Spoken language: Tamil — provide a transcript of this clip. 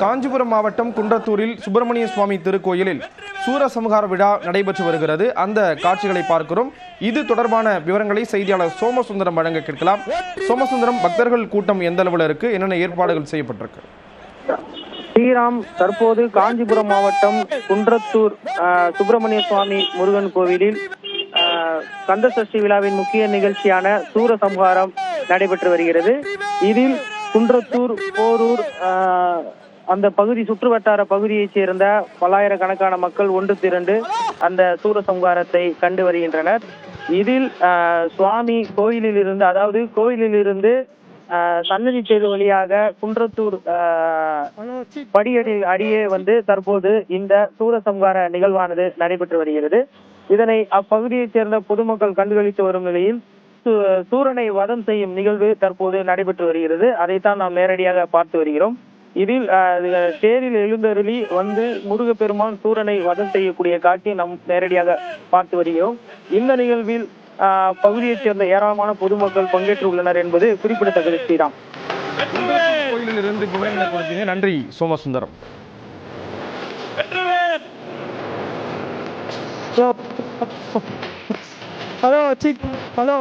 காஞ்சிபுரம் மாவட்டம் குன்றத்தூரில் சுப்பிரமணிய சுவாமி திருக்கோயிலில் சூரசம்ஹார விழா நடைபெற்று வருகிறது. அந்த காட்சிகளை பார்க்கிறோம். இது தொடர்பான விவரங்களை செய்தியாளர் சோமசுந்தரம் வழங்க கேட்கலாம். சோமசுந்தரம் பக்தர்கள் கூட்டம் எந்த அளவில் இருக்கு? என்னென்ன ஏற்பாடுகள் செய்யப்பட்டிருக்கு? ஸ்ரீராம் தற்போது காஞ்சிபுரம் மாவட்டம் குன்றத்தூர் சுப்பிரமணிய சுவாமி முருகன் கோவிலில் கந்த சஷ்டி விழாவின் முக்கிய நிகழ்ச்சியான சூரசம்ஹாரம் நடைபெற்று வருகிறது. இதில் குன்றத்தூர் போரூர் அந்த பகுதி சுற்றுவட்டார பகுதியைச் சேர்ந்த பல்லாயிரக்கணக்கான மக்கள் ஒன்று திரண்டு அந்த சூரசம்ஹாரத்தை கண்டு வருகின்றனர். இதில் சுவாமி கோயிலில் இருந்து அதாவது கோயிலில் இருந்து ஆஹ் சன்னதி தேர்வு வழியாக குன்றத்தூர் ஆஹ், படியடி அடியே வந்து தற்போது இந்த சூரசம்ஹார நிகழ்வானது நடைபெற்று வருகிறது. இதனை அப்பகுதியைச் சேர்ந்த பொதுமக்கள் கண்டுகளித்து வரும் நிலையில் சூ- சூரனை வதம் செய்யும் நிகழ்வு தற்போது நடைபெற்று வருகிறது. அதைத்தான் நாம் நேரடியாக பார்த்து வருகிறோம். இதில் தேரில் எழுந்தருளி வந்து முருகப்பெருமான் சூரனை வதம் செய்யக்கூடிய காட்சி நாம் நேரடியாக பார்த்து வருகிறோம். இந்த நிகழ்வில் பகுதியைச் சேர்ந்த ஏராளமான பொதுமக்கள் பங்கேற்றுள்ளனர் என்பது குறிப்பிடத்தக்கது. ஸ்ரீராம். கோயிலில் இருந்து விவரங்களை கொடுத்தீங்க. நன்றி சோமசுந்தரம். Hello sick hello